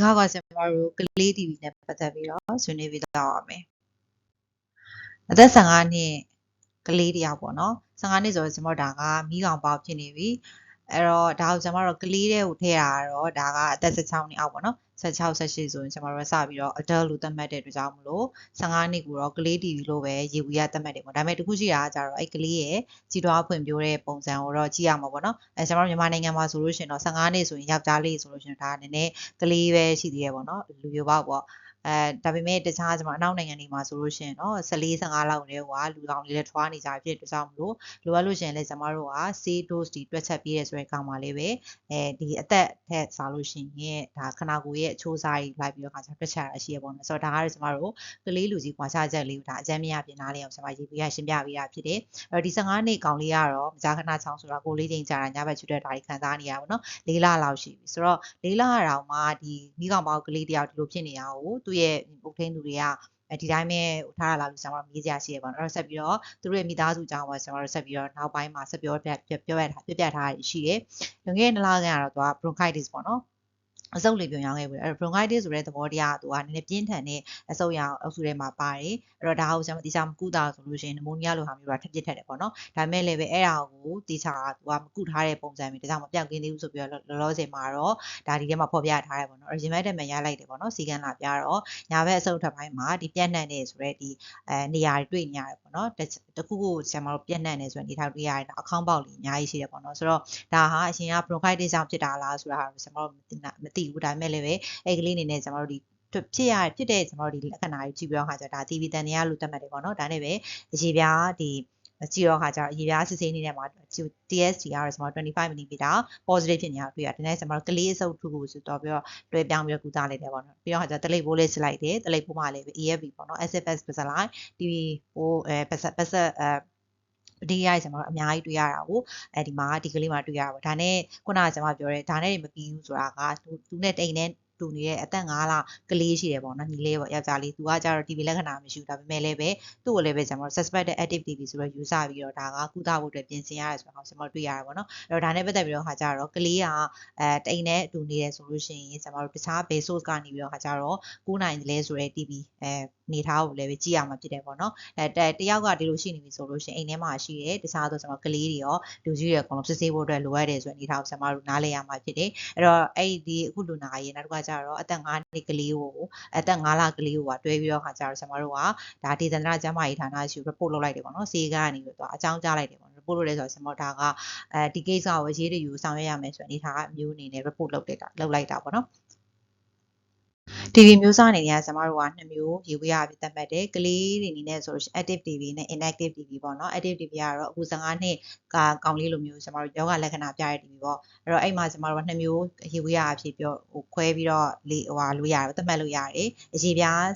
ခါကကျွန်တော်တို့ကလေး TV နဲ့ပတ်သက်ပြီးတော့ဆွေးနွေးပြီးတော့ရမယ်အသက်15နှစ်ကလေးတယောက်ပေါ့နော်15နှစ်ဆိုတော့ကျွန်တော်ဒါကမိကောင်ပေါက်ဖြစ်နေပြီအဲ့တော့ဒါကိုကျွန်တော်တို့ကလေးတဲ့ကိုထည့်ရတော့ဒါကအသက်16နှစ်အောက်ပေါ့နော် 16 18ဆိုရင်ကျွန်တော်တို့စပြီးတော့ adult လို့သတ်မှတ်တဲ့အတွက်ကြောင့်မလို့15နှစ်ကိုတော့ကလေး TV လို့ပဲရေဝီရသတ်မှတ်တယ်ပေါ့ဒါပေမဲ့တခုရှိတာကကြတော့အဲ့ကလေးရဲ့ကြီးတွားဖွံ့ဖြိုးတဲ့ပုံစံကိုတော့ကြည့်ရမှာပေါ့နော်အဲကျွန်တော်တို့မြန်မာနိုင်ငံမှာဆိုလို့ရှိရင်တော့15နှစ်ဆိုရင်ယောက်ျားလေးဆိုလို့ရှိရင်ဒါနည်းနည်းကလေးပဲရှိသေးရပေါ့နော်လူမျိုးပေါက်ပေါ့ အဲဒါပေမဲ့တခြားကျွန်တော်အနောက်နိုင်ငံတွေမှာဆိုလို့ရှိရင်တော့14 15လောက်တည်းကလူကောင်လေးလည်းထွားနေကြဖြစ်တဲ့ကြောင့်မလို့လိုအပ်လို့ရှိရင်လည်းကျွန်တော်တို့က C dose ဒီတွက်ချက်ပြီးရဲဆိုတဲ့ကောင်မလေးပဲအဲဒီအသက်ထက်စားလို့ရှိရင်ဒါခနာကိုယ်ရဲ့အချိုးစားကြီးလိုက်ပြီးတော့ခါကျတွက်ချက်ရရှိရပေါ့နော်ဆိုတော့ဒါကတော့ကျွန်တော်တို့ကလေးလူကြီးကွာခြားချက်လေးကိုဒါအကြမ်းမြရပြင်နားလေးအောင်ကျွန်မရေးပြီးရရှင်းပြပေးတာဖြစ်တယ်အဲ့တော့ဒီ15နှစ်ကောင်လေးကတော့မကြာခဏချောင်းဆိုတော့ကိုလေးချိန်ကြာတာညဘက်ချွတ်တဲ့ဓာတ်ကြီးခံစားနေရပါတော့နော်၄လလောက်ရှိပြီဆိုတော့၄လတောင်မှဒီမိကောင်ပေါက်ကလေးတယောက်ဒီလိုဖြစ်နေတာကိုသူ့ရဲ့ပုတ်ထင်းသူတွေကအဲဒီတိုင်းပဲထားရလာလို့ကျွန်တော်မေးကြရရှိရပါတော့အဲ့တော့ဆက်ပြီးတော့သူတို့ရဲ့မိသားစုအကြောင်းပါကျွန်တော်တို့ဆက်ပြီးတော့နောက်ပိုင်းမှာဆက်ပြောပြပြောရတာပြပြထားရရှိတယ်လွန်ခဲ့တဲ့နှစ်လခန့်ကတော့သူက bronchitis ပေါ့နော် အဆုပ်လေပြုံရောင်းခဲ့ပြီအဲ့ bronchitis ဆိုတဲ့သဘောတရားကသူကနည်းနည်းပြင်းထန်တဲ့အဆုပ်ရောင်အုပ်စုထဲမှာပါတယ်အဲ့တော့ဒါကိုကျွန်တော်တရားမကုတာဆိုလို့ရှိရင်နမိုးနီးယားလိုဟာမျိုးကထပ်ပြစ်ထက်တယ်ပေါ့နော်ဒါပေမဲ့လည်းပဲအဲ့ဒါကိုတရားသူကမကုထားတဲ့ပုံစံမျိုးဒါကြောင့်မပြောက်ကင်းသေးဘူးဆိုပြီးတော့လောလောဆယ်မှာတော့ဒါဒီထဲမှာဖော်ပြထားတယ်ပေါ့နော် resume တက်မှရလိုက်တယ်ပေါ့နော်စီကံလာပြတော့ညာဘက်အဆုပ်ထပ်ပိုင်းမှာဒီပြက်နှံ့နေဆိုတဲ့ဒီအဲနေရာတွေတွေ့နေရတယ်ပေါ့နော်တခုခုဆရာမတို့ပြက်နှံ့နေဆိုတဲ့နေထောက်တွေ့ရတယ်အခေါင်းပေါက်လေးအများကြီးရှိတယ်ပေါ့နော်ဆိုတော့ဒါဟာအရင်က bronchitis ကြောင့်ဖြစ်တာလားဆိုတာကိုဆရာမတို့မသိဘူးဒါပေမဲ့လည်းပဲအဲ့ကလေးအနေနဲ့ကျွန်တော်တို့ဒီဖြစ်ရဖြစ်တဲ့ကျွန်တော်တို့ဒီလက္ခဏာတွေကြည့်ပြီးတော့ခါကျဒါ TV တန်တရားလို့သတ်မှတ်တယ်ပေါ့နော်ဒါနဲ့ပဲအရေးပြားဒီကြည့်တော့ခါကျတော့အရေးပြားစစ်ဆေးနေတဲ့မှာ TST ကတော့ကျွန်တော်25 mm positive ဖြစ်နေတာတွေ့ရတယ်။ဒါနဲ့ကျွန်တော်ကလေးအစုပ်ထုကိုဆိုတော့ပြီးတော့တွဲပြောင်းပြီးတော့ကုသလိုက်တယ်ပေါ့နော်။ပြီးတော့ခါကျတလိပ်ပိုးလေးစစ်လိုက်တယ်။တလိပ်ပိုးမှာလည်း AFB ပေါ့နော် SFS ပစလိုက် TV ဟိုအဲပစပစအဲ ဒီရိုက်ကျွန်တော်အများကြီးတွေ့ရတာကိုအဲဒီမှာဒီကလေးမှာတွေ့ရတာပေါ့ဒါနဲ့ခုနကကျွန်မပြောတဲ့ဒါနဲ့မပြီးဘူးဆိုတာကသူသူနဲ့တိန်နဲ့တူနေတဲ့အသက်5လကလေးရှိတယ်ပေါ့နော်ညီလေးပေါ့ယောက်ျားလေးသူကကြတော့ TB လက္ခဏာမရှိဘူးဒါပေမဲ့လည်းပဲသူ့ကိုလည်းပဲကျွန်တော် suspected active TB ဆိုတော့ယူဆပြီးတော့ဒါကကုသဖို့အတွက်ပြင်ဆင်ရတယ်ဆိုတော့ကျွန်တော်တွေ့ရတယ်ပေါ့နော်အဲ့တော့ဒါနဲ့ပတ်သက်ပြီးတော့ခါကြတော့ကလေးကအဲတိန်နဲ့တူနေတယ်ဆိုလို့ရှိရင်ကျွန်တော်တို့တခြား base source ကနေပြီးတော့ခါကြတော့ကူးနိုင်တယ်လဲဆိုတဲ့ TB အဲနေထားကိုလည်းပဲကြည့်ရမှာဖြစ်တယ်ပေါ့နော်အဲတယောက်ကဒီလိုရှိနေပြီဆိုလို့ရှိရင်အိမ်ထဲမှာရှိတယ်တခြားဆိုကျွန်တော်ကလေးတွေရောလူကြီးတွေအကုန်လုံးစစ်ဆေးဖို့အတွက်လိုအပ်တယ်ဆိုတဲ့အနေထားကိုကျွန်တော်တို့နားလည်ရမှာဖြစ်တယ်အဲ့တော့အဲ့ဒီအခုလူနာရေးနောက်တစ်ခါကျတော့အသက်5နှစ်ကလေးကိုအသက်5လကလေးကိုကတွဲပြီးတော့ခါကျတော့ကျွန်တော်တို့ကဒါဒေသန္တရကျန်းမာရေးဌာနရှိ report လုပ်လိုက်တယ်ပေါ့နော်စေကနေပြီးတော့အကြောင်းကြားလိုက်တယ်ပေါ့ report လုပ်လဲဆိုတော့ကျွန်တော်ဒါကအဲဒီ case ကိုအရေးတယူဆောင်ရွက်ရမယ်ဆိုတဲ့အနေထားအမျိုးအနေနဲ့ report လုပ်လိုက်တာလုပ်လိုက်တာပေါ့နော် TV မျိုးစားအနေနဲ့ကျွန်တော်တို့ကနှစ်မျိုးရေဝေးရပြီးသတ်မှတ်တယ်ကလေးတွေအနေနဲ့ဆိုလို့ရှိရင် active TV နဲ့ inactive TV ပေါ့နော် active TV ကတော့အခု15နှစ်ကကောင်လေးလိုမျိုးကျွန်တော်တို့ယောဂလက္ခဏာပြတဲ့ TV ပေါ့အဲ့တော့အဲ့မှာကျွန်တော်တို့ကနှစ်မျိုးရေဝေးရအဖြစ်ပြောဟိုခွဲပြီးတော့လေဟိုဟာလို့ရတယ်သတ်မှတ်လို့ရတယ်အရေးပြား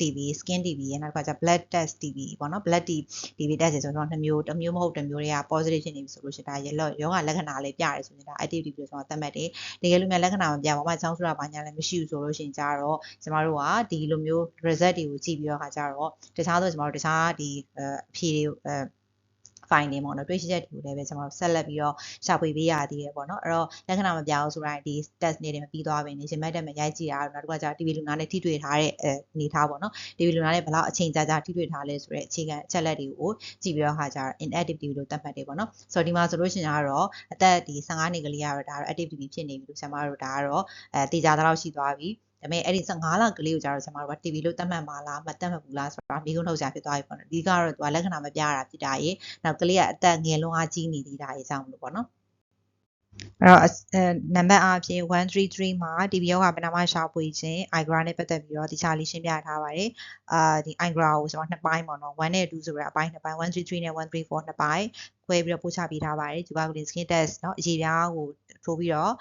TV skin TV ရဲ့နောက်ကကျ blood test TV ပေါ့နော် blood TV test ဆိုတော့နှစ်မျိုးတစ်မျိုးမဟုတ်တစ်မျိုးတွေက positive ဖြစ်နေပြီဆိုလို့ရှိရင်ဒါရေလော့ယောဂလက္ခဏာလေးပြရဲဆိုရင်ဒါ active TV လို့ဆိုတော့သတ်မှတ်တယ်တကယ်လို့များလက္ခဏာမပြဘာမှချောင်းဆိုတာဘာညာလည်းမရှိဘူးဆိုလို့ရှိရင်ကြတော့ကျမတို့ကဒီလိုမျိုး result တွေကိုကြည့်ပြီးတော့ခါကြတော့တခြားဆိုကျမတို့တခြားဒီအဖြေတွေ အဲ finding ပေါ့နော်တွေးရှိချက်တွေကိုလည်းပဲကျွန်တော်ဆက်လက်ပြီးတော့ရှာဖွေပေးရသေးတယ်ပေါ့နော်အဲ့တော့လက္ခဏာမပြအောင်ဆိုတော့ဒီ test နေတယ်မပြီးသွားဘဲနေရှင်မက်တက်မရိုက်ကြည့်ရအောင်နောက်တစ်ခါကျ TV လူနာနဲ့ထိတွေ့ထားတဲ့အဲအနေထားပေါ့နော် TV လူနာနဲ့ဘယ်လောက်အချိန်ကြာကြာထိတွေ့ထားလဲဆိုတဲ့အခြေခံအချက်လက်တွေကိုကြည့်ပြီးတော့ခါကျတော့ inactive TV လို့သတ်မှတ်တယ်ပေါ့နော်ဆိုတော့ဒီမှာဆိုလို့ရှိရင်ကတော့အသက်ဒီ15နှစ်ကလေးကတော့ဒါတော့ active TV ဖြစ်နေပြီလို့ဆရာမတို့ဒါကတော့အဲတေချာတော့ရှိသွားပြီ ဒါပေမဲ့အဲ့ဒီ15လကလေးကိုကျတော့ကျွန်တော်တို့က TV လို့သတ်မှတ်မှာလားမသတ်မှတ်ဘူးလားဆိုတာမိကုန်းထုတ်ကြဖြစ်သွားပြီပေါ့နော်ဒီကတော့သူကလက္ခဏာမပြတာဖြစ်တာရေနောက်ကလေးကအသက်ငယ်လွန်းအားကြီးနေသေးတာရေကြောင့်မလို့ပေါ့နော် အဲ့တော့နံပါတ်အားဖြင့်133မှာ TB ရောဂါပဏာမရှာဖွေခြင်း IGRA နဲ့ပတ်သက်ပြီးတော့တခြားလေးရှင်းပြထားပါတယ်။အာဒီ IGRA ကိုကျွန်တော်နှစ်ပိုင်းပေါ့နော်1နဲ့2ဆိုရအပိုင်းနှစ်ပိုင်း133နဲ့134နှစ်ပိုင်းခွဲပြီးတော့ပို့ချပေးထားပါတယ်။ tuberculosis skin test เนาะအရေးပြားကိုထိုးပြီးတော့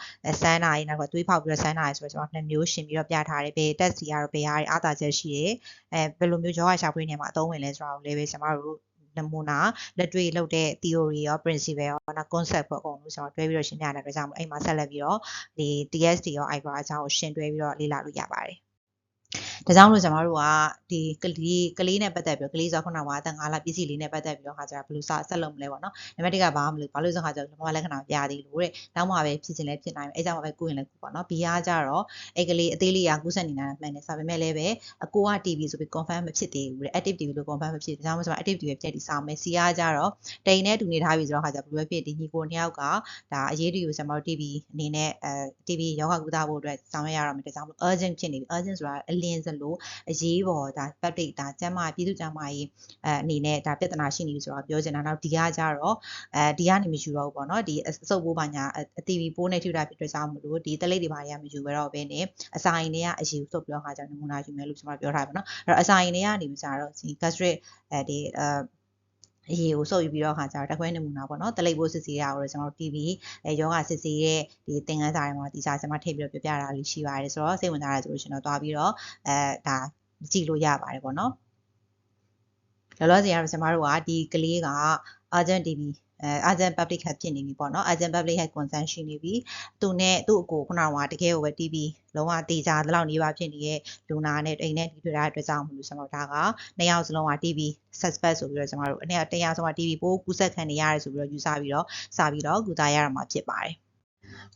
ဆန်းနာရီနောက်ကသွေးဖောက်ပြီးတော့ဆန်းနာရီဆိုတော့ကျွန်တော်နှစ်မျိုးရှင်းပြီးတော့ပြထားတယ်။ဘယ် test စီကတော့ဘယ်ဟာတွေအားသာချက်ရှိရဲ။အဲဘယ်လိုမျိုးရောဂါရှာဖွေနေမှာအသုံးဝင်လဲဆိုတာကိုလည်းပဲကျွန်တော်တို့ နမူနာလက်တွေ့လုပ်တဲ့ theory ရော principle ရောနောက် concept ပေါ့အကုန်လုံးကျွန်တော်တွဲပြီးတော့ရှင်းပြရတဲ့အတွက်ကြောင့်အဲ့မှာဆက်လက်ပြီးတော့ဒီ TST ရော IGRA အကြောင်းကိုရှင်းတွဲပြီးတော့လေ့လာလို့ရပါတယ်တ ဒါကြောင့်မလို့ကျွန်တော်တို့ကဒီကလေးကလေးနဲ့ပတ်သက်ပြီးတော့ကလေးဆိုတော့ခုနကအသက်5လပြည့်စည်လေးနဲ့ပတ်သက်ပြီးတော့ခါကြတာဘယ်လိုစဆက်လုပ်မလဲပေါ့နော်နံပါတ်1ကဘာမှမလုပ်ဘာလို့ဆိုခါကြတော့ဘာလက္ခဏာမပြသေးလို့တဲ့နောက်မှပဲဖြစ်ချင်လဲဖြစ်နိုင်မယ်အဲကြောင့်မှပဲကိုယ်ရင်လဲကိုပေါ့နော် B ကကြတော့အဲကလေးအသေးလေးကကူးဆက်နေတာမှန်တယ်ဆိုပေမဲ့လည်းပဲအကိုက TV ဆိုပြီး confirm မဖြစ်သေးဘူးတဲ့ active TV လို့ confirm မဖြစ်ဒါကြောင့်မို့ဆို active TV ပြက်ဒီစောင်းမယ် C ကကြတော့တိန်နဲ့တူနေထားပြီဆိုတော့ခါကြဘယ်လိုပဲဖြစ်ဒီညီကိုနှစ်ယောက်ကဒါအရေးတူကိုကျွန်တော်တို့ TV အနေနဲ့အဲ TV ယောဂကုသဖို့အတွက်ဆောင်ရွက်ရတော့မယ်ဒါကြောင့်မို့ urgent ဖြစ်နေပြီ urgent ဆိုတာအလင်းစလို့အရေးပေါ်ဒါ public ဒါကျန်းမာပြည်သူ့ကျန်းမာရေးအဲအနေနဲ့ဒါပြဿနာရှိနေပြီဆိုတော့ပြောချင်တာနောက်ဒီကကြတော့အဲဒီကနေမယူတော့ဘူးပေါ့နော်ဒီအစုပ်ပိုးပါညာအ TV ပိုးနဲ့ထိတာဖြစ်တဲ့ကြောင့်မလို့ဒီတလိပ်တွေပါတွေကမယူဘဲတော့ဘဲနဲ့အစာရင်တွေကအယူစုပ်ပြောခါကြောင့်နမူနာယူမယ်လို့ကျွန်တော်ပြောထားပါတော့အဲ့တော့အစာရင်တွေကနေပြီးကြတော့ဒီ gastric အဲဒီအဲ အရေးကိုစုပ်ယူပြီးတော့ခါကျတော့တခွဲနမူနာပေါ့နော်တလိပ်ပိုးစစ်စီရအောင်ကျွန်တော်တို့ TV အဲယောဂစစ်စီရဲ့ဒီသင်ခန်းစာတွေမှာဒီစာကျွန်မထည့်ပြီးတော့ပြပြတာလေးရှိပါတယ်ဆိုတော့စိတ်ဝင်စားရဆိုလို့ရှင်တော့တွားပြီးတော့အဲဒါကြည့်လို့ရပါတယ်ပေါ့နော်လောလောဆယ်ကတော့ကျွန်မတို့ကဒီကလေးက urgent TV အဲ urgent public health ဖြစ်နေပြီပေါ့နော် urgent public health concern ရှိနေပြီသူနဲ့သူ့အကိုခုနကတကယ်ကိုပဲ TV လုံးဝတေချာတလောက်နေပါဖြစ်နေတဲ့လူနာနဲ့အိမ်နဲ့ဒီတွေ့တာအတွက်ကြောင့်မလို့ကျွန်တော်ဒါကနှစ်ယောက်စလုံးက TV suspect ဆိုပြီးတော့ကျွန်တော်တို့အနေနဲ့တရားဆုံးက TV ပိုးကူးစက်ခံနေရတယ်ဆိုပြီးတော့ယူဆပြီးတော့စပြီးတော့ကူတာရတာမှာဖြစ်ပါတယ်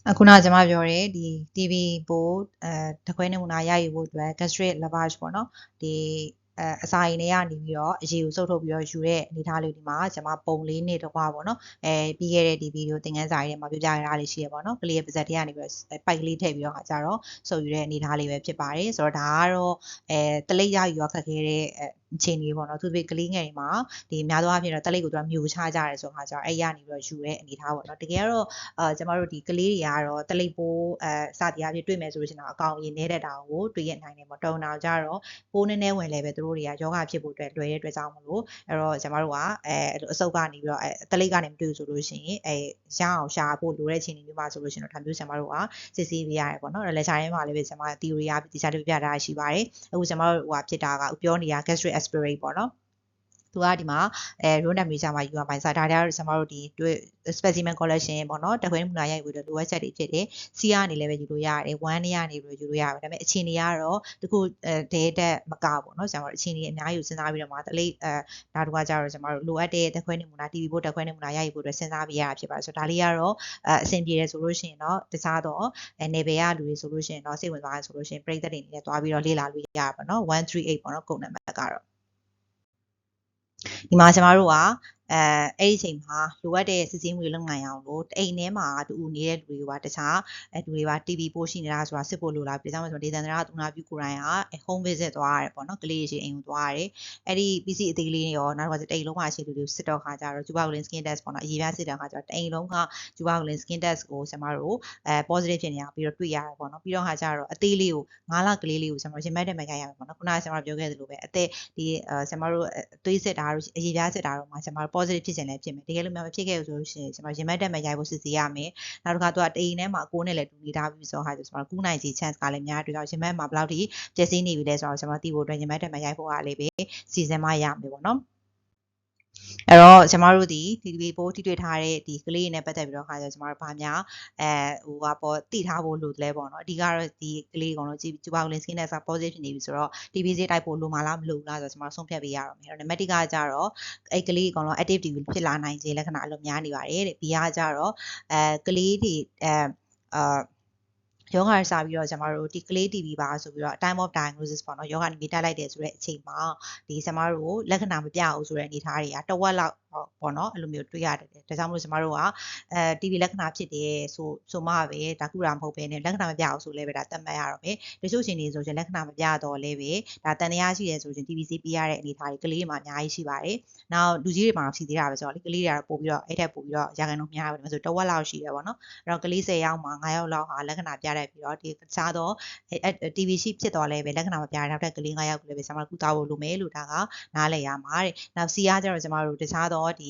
အခုနကကျွန်မပြောတဲ့ဒီ TV ပိုးအဲတခွဲနမူနာရယူဖို့အတွက် gastric lavage ပေါ့နော်ဒီ အဲအစာရင်တွေကနေပြီးတော့အရေကိုစုပ်ထုတ်ပြီးတော့ယူတဲ့အနေအထားလေးဒီမှာကျွန်မပုံလေးနဲ့တကွာပေါ့နော်အဲပြီးခဲ့တဲ့ဒီဗီဒီယိုသင်ခန်းစာရေးထဲမှာပြပြရတာလေးရှိရပေါ့နော်ကလေးရဲ့ပါဇက်တွေကနေပြီးတော့ပိုက်ကလေးထည့်ပြီးတော့ခါကြတော့စုပ်ယူတဲ့အနေအထားလေးပဲဖြစ်ပါတယ်ဆိုတော့ဒါကတော့အဲတလိပ်ရယူရခက်ခဲတဲ့ အခြေအနေပေါ့နော်သူတို့ကလေးငယ်တွေမှာဒီများသောအားဖြင့်တော့တက်လိပ်ကိုသူကမျိုးချကြရဲဆိုခါကျတော့အဲ့ရနေပြီးတော့ယူတဲ့အနေထားပေါ့နော်တကယ်တော့အာကျမတို့ဒီကလေးတွေကတော့တက်လိပ်ပိုးအဲစသည်အားဖြင့်တွေ့မယ်ဆိုလို့ရှိရင်တော့အကောင်ရင်နေတဲ့တာကိုတွေ့ရနိုင်တယ်ပေါ့တုံတောင်ကြတော့ပိုးနည်းနည်းဝင်လဲပဲသူတို့တွေကယောဂဖြစ်ဖို့အတွက်လွယ်တဲ့အတွက်ကြောင့်မလို့အဲ့တော့ကျမတို့ကအဲအစုပ်ကနေပြီးတော့အဲတက်လိပ်ကနေမတွေ့ဆိုလို့ရှိရင်အဲရအောင်ရှာဖို့လိုတဲ့အခြေအနေမျိုးပါဆိုလို့ရှိရင်တော့ဒါမျိုးကျမတို့ကစစ်ဆေးပေးရတယ်ပေါ့နော်လက်ချာထဲမှာလည်းပဲကျမ theory အပီတခြားတွေပြတာရှိပါတယ်အခုကျမတို့ဟိုဖြစ်တာကပြောနေတာ gastric aspirate ပေါ့နော်သူကဒီမှာအဲ row number မှာယူရပိုင်းစားဒါတွေကတော့ကျွန်တော်တို့ဒီတွေ့ specimen collection ပေါ့နော်တခွင်းမူနာရိုက်ပြီးတော့လိုအပ်ချက်တွေဖြစ်တယ်။ C ကနေလည်းပဲယူလို့ရတယ်။1နေကနေပြီးယူလို့ရတယ်။ဒါပေမဲ့အခြေအနေကတော့တခုအဲဒဲတက်မကပေါ့နော်ကျွန်တော်တို့အခြေအနေအများကြီးစဉ်းစားပြီးတော့မှတလေးအဲဒါတို့ကကြတော့ကျွန်တော်တို့လိုအပ်တဲ့တခွင်းနမူနာ TV ဖို့တခွင်းနမူနာရိုက်ဖို့အတွက်စဉ်းစားပြီးရတာဖြစ်ပါတယ်ဆိုတော့ဒါလေးကတော့အဲအဆင်ပြေတယ်ဆိုလို့ရှိရင်တော့တခြားတော့အဲ level ရလူတွေဆိုလို့ရှိရင်တော့စိတ်ဝင်စားရဆိုလို့ရှိရင်ပရိသတ်တွေအနေနဲ့တွားပြီးတော့လေ့လာလို့ရပါပေါ့နော်138ပေါ့နော်ကုန်နံပါတ်ကတော့ ဒီမှာကျမတို့က အဲအဲ့ဒီအချိန်မှာလိုအပ်တဲ့စစ်ဆေးမှုတွေလုပ်နိုင်အောင်လို့အိမ်ထဲမှာတူနေတဲ့လူတွေကတခြားအဲလူတွေပါ TV ပို့ရှိနေတာဆိုတာစစ်ဖို့လိုလာပြီဒါကြောင့်မို့ဒေသန္တရသူနာပြုကိုယ်တိုင်က home visit သွားရတယ်ပေါ့နော်ကလေးရှိအိမ်ကိုသွားရတယ်အဲ့ဒီ PC အသေးလေးတွေရောနောက်တစ်ခါတိမ်လုံးမှာရှိလူတွေစစ်တော့ခါကြတော့ tuberculin skin test ပေါ့နော်အရေးပြစစ်တဲ့ခါကြတော့တိမ်လုံးက tuberculin skin test ကိုကျမတို့အဲ positive ဖြစ်နေတာပြီးတော့တွေ့ရတယ်ပေါ့နော်ပြီးတော့ခါကြတော့အသေးလေးကို9လကလေးလေးကိုကျမတို့ရင်မက်တဲ့မှာရရမယ်ပေါ့နော်ခုနကကျမတို့ပြောခဲ့သလိုပဲအသက်ဒီကျမတို့သွေးစစ်တာတို့အရေးပြစစ်တာတို့မှာကျမတို့ positive ဖြစ်ချင်လည်းဖြစ်မယ်တကယ်လို့မဖြစ်ခဲ့ဘူးဆိုလို့ရှိရင်ကျွန်တော်ရင်မက်တက်မဲ့ရိုက်ဖို့စစ်ဆေးရမယ်နောက်တစ်ခါသူကတိန်ထဲမှာအကိုးနဲ့လည်းတူနေထားပြီးဆိုတော့ဟာကျွန်တော်ကူးနိုင်စီ chance ကလည်းများတွေ့တော့ရင်မက်မှာဘယ်လောက်ထိပျက်စီးနေပြီလဲဆိုတော့ကျွန်တော်သိဖို့အတွက်ရင်မက်တက်မဲ့ရိုက်ဖို့ကလည်းပဲစီစဉ်မှရမယ်ပေါ့နော် အဲ့တော့ကျမတို့ဒီဒီဒီပိုးထိတွေ့ထားတဲ့ဒီကလေးနဲ့ပတ်သက်ပြီးတော့ခါကျကျမတို့ဗာများအဲဟိုဟာပေါ်တိထားဖို့လိုတယ်ပေါ့နော်အဓိကတော့ဒီကလေးကောင်လို့ကြည့်ကျူပါကလင်စကင်းနဲ့စာ positive ဖြစ်နေပြီဆိုတော့ TBC တိုက်ဖို့လိုမှလားမလိုဘူးလားဆိုတော့ကျမတို့ဆုံးဖြတ်ပေးရတော့မယ်အဲ့တော့ nematic ကကြတော့အဲ့ကလေးကောင်လို့ active TB ဖြစ်လာနိုင်ခြင်းလက္ခဏာအလုံးများနေပါတယ်တဲ့ B ကကြတော့အဲကလေးတွေအဲအာ ယောဂါစပြီးတော့ကျွန်တော်တို့ဒီ clay TB ပါဆိုပြီးတော့ time of diagnosis ပေါ့နော်ယောဂါနေမိတက်လိုက်တယ်ဆိုတဲ့အချိန်မှာဒီကျွန်တော်တို့လက္ခဏာမပြဘူးဆိုတဲ့အနေအထားတွေကတဝက်လောက် ပေါ့နော်အဲ့လိုမျိုးတွေ့ရတယ်ဒါကြောင့်မလို့ကျမတို့ကအဲ TV လက္ခဏာဖြစ်တယ်ဆိုဆိုမှပဲဒါကုတာမဟုတ်ပဲねလက္ခဏာမပြအောင်ဆိုလဲပဲဒါတတ်မှတ်ရတော့မယ်တချို့ရှင်တွေဆိုရင်လက္ခဏာမပြတော့လဲပဲဒါတန်တရားရှိတယ်ဆိုရင် TVC ပြရတဲ့အနေအထားတွေကလေးတွေမှာအများကြီးရှိပါတယ်နောက်လူကြီးတွေမှာတော့ရှိသေးတာပဲဆိုတော့လေကလေးတွေကတော့ပို့ပြီးတော့အဲ့ထက်ပို့ပြီးတော့ရာခိုင်နှုန်းများပါတယ်ဆိုတော့တဝက်လောက်ရှိတယ်ပေါ့နော်အဲ့တော့ကလေး10ယောက်မှာ9ယောက်လောက်ဟာလက္ခဏာပြတတ်ပြီးတော့ဒီတခြားသော TV ရှိဖြစ်တော့လဲပဲလက္ခဏာမပြတဲ့နောက်ထပ်ကလေး9ယောက်လည်းပဲကျွန်တော်တို့ကုသဖို့လိုမယ်လို့ဒါကနားလည်ရမှာတဲ့နောက် C ကကျတော့ကျွန်တော်တို့တခြားသောဒီ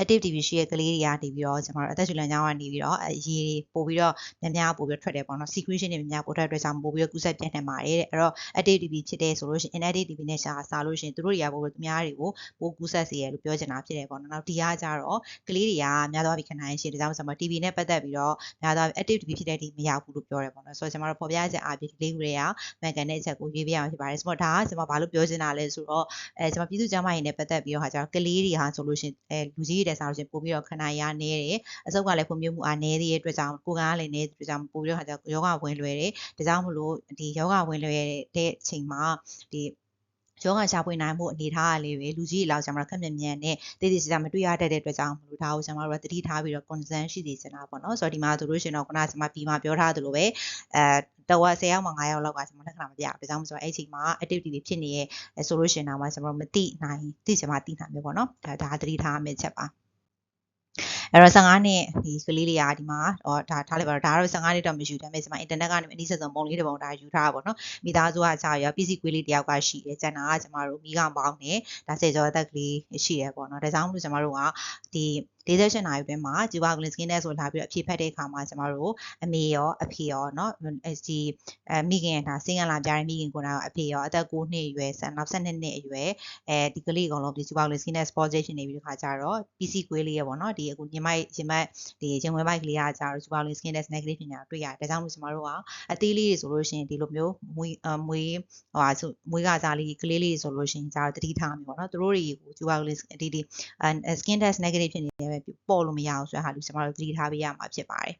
active TB ရှိတဲ့ကလေးတွေကနေပြီးတော့ကျွန်တော်တို့အသက်ရှူလမ်းကြောင်းကနေပြီးတော့အရေပို့ပြီးတော့များများပို့ပြီးတော့ထွက်တယ်ပေါ့နော် secretion တွေများများပို့ထွက်တဲ့အတွက်ကြောင့်ပို့ပြီးတော့ကူးစက်ပြန့်နှံ့ပါတယ်တဲ့အဲ့တော့ active TB ဖြစ်တဲ့ဆိုလို့ရှိရင် inactive TB နဲ့ရှာစားလို့ရှိရင်သူတို့တွေကပို့ပြီးသူများတွေကိုပို့ကူးစက်စေရလို့ပြောချင်တာဖြစ်တယ်ပေါ့နော်နောက်ဒီကကြတော့ကလေးတွေကများသောအားဖြင့်ခဏရင်ရှိတယ်ဒါကြောင့်ကျွန်တော် TB နဲ့ပတ်သက်ပြီးတော့များသောအားဖြင့် active TB ဖြစ်တဲ့ဒီမရောက်ဘူးလို့ပြောတယ်ပေါ့နော်ဆိုတော့ကျွန်တော်တို့ဖော်ပြချက်အားဖြင့်ဒီလေးခုတွေကမှန်ကန်တဲ့အချက်ကိုရွေးပြရမှာဖြစ်ပါတယ်ဆိုတော့ဒါကကျွန်တော်ဘာလို့ပြောချင်တာလဲဆိုတော့အဲကျွန်တော်ပြည်သူ့ကျန်းမာရေးနဲ့ပတ်သက်ပြီးတော့ဟာကျတော့ကလေးတွေဟာဆိုလို့ရှိရင်အဲလူကြီးတွေတက်စားလို့ရှိရင်ပို့ပြီးတော့ခဏရနေတယ်အစုပ်ကလည်းဖွံ့ဖြိုးမှုအားနည်းသေးတဲ့အတွက်ကြောင့်ကိုယ်ကလည်းနည်းတဲ့အတွက်ကြောင့်ပို့ပြီးတော့ဟာကျတော့ယောဂဝင်လွယ်တယ်ဒါကြောင့်မလို့ဒီယောဂဝင်လွယ်တဲ့အချိန်မှာဒီ ယောဂရှာဖွေနိုင်မှုအနေထားအလေးပဲလူကြီးတွေလောက်ကျွန်တော်ခက်မြက်မြန်နဲ့တည်တည်ချာချာမတွေ့ရတတ်တဲ့အတွက်ကြောင့်မလို့ဒါကိုကျွန်တော်တို့ကတတိထားပြီးတော့ concern ရှိနေချင်တာပေါ့နော်ဆိုတော့ဒီမှာဆိုလို့ရှိရင်တော့ခုနကကျွန်မပြီးမှပြောထားသလိုပဲအဲတော့10ယောက်မှ9ယောက်လောက်ကကျွန်တော်လက္ခဏာမပြဘူးဒါကြောင့်မို့ဆိုတော့အဲ့ချိန်မှာ activity တွေဖြစ်နေရဲ့ဆိုလို့ရှိရင်တော့မှကျွန်တော်မသိနိုင်သိချင်မှသိနိုင်မယ်ပေါ့နော်ဒါဒါသတိထားမယ့်ချက်ပါ အဲ့တော့15နှစ်ဒီကလေးလေးကဒီမှာဟောဒါထားလိုက်ပါတော့ဒါကတော့15နှစ်တော့မယူဒါပေမဲ့ဒီမှာ internet ကနေအနည်းဆက်ဆုံးပုံလေးတစ်ပုံဒါယူထားတာပေါ့နော်မိသားစုကကြာရော PC ကွေးလေးတယောက်ကရှိတယ်ကျန်တာကကျမတို့မိကောင်ပေါင်းနဲ့ဒါစေကျော်အသက်ကလေးရှိရပေါ့နော်ဒါကြောင့်မလို့ကျမတို့ကဒီ 48နာရီအတွင်းမှာဂျီဝါဂလင်စကင်းနဲ့ဆိုလာပြီးတော့အဖြေဖတ်တဲ့အခါမှာကျမတို့အမေရောအဖေရောเนาะဒီအဲမိခင်ဒါစင်းရလာပြတဲ့မိခင်ကိုယ်ကအဖေရောအသက်9နှစ်အရွယ်ဆန်နောက်12နှစ်အရွယ်အဲဒီကလေးအကုန်လုံးဒီဂျီဝါဂလင်စကင်းနဲ့ sportation နေပြီးတဲ့ခါကျတော့ PC ကွေးလေးရပေါ့เนาะဒီအခုညီမရင်မဒီရင်ဝင်ဘိုက်ကလေးကကျတော့ဂျီဝါဂလင် skin test negative ပညာတွေ့ရတယ်ဒါကြောင့်မို့ကျမတို့ကအသေးလေးတွေဆိုလို့ရှိရင်ဒီလိုမျိုးမွေးမွေးဟိုဟာဆိုမွေးကစားလေးကလေးလေးဆိုလို့ရှိရင်ကျတော့တတိထားမျိုးပေါ့နော်သူတို့တွေကိုဂျီဝါဂလင်ဒီဒီ skin test negative ဖြစ်နေတယ် ယ်ပဲပေါ့လို့မရအောင်ဆိုတဲ့ဟာလေးကျမတို့တတိထားပေးရမှာဖြစ်ပါတယ်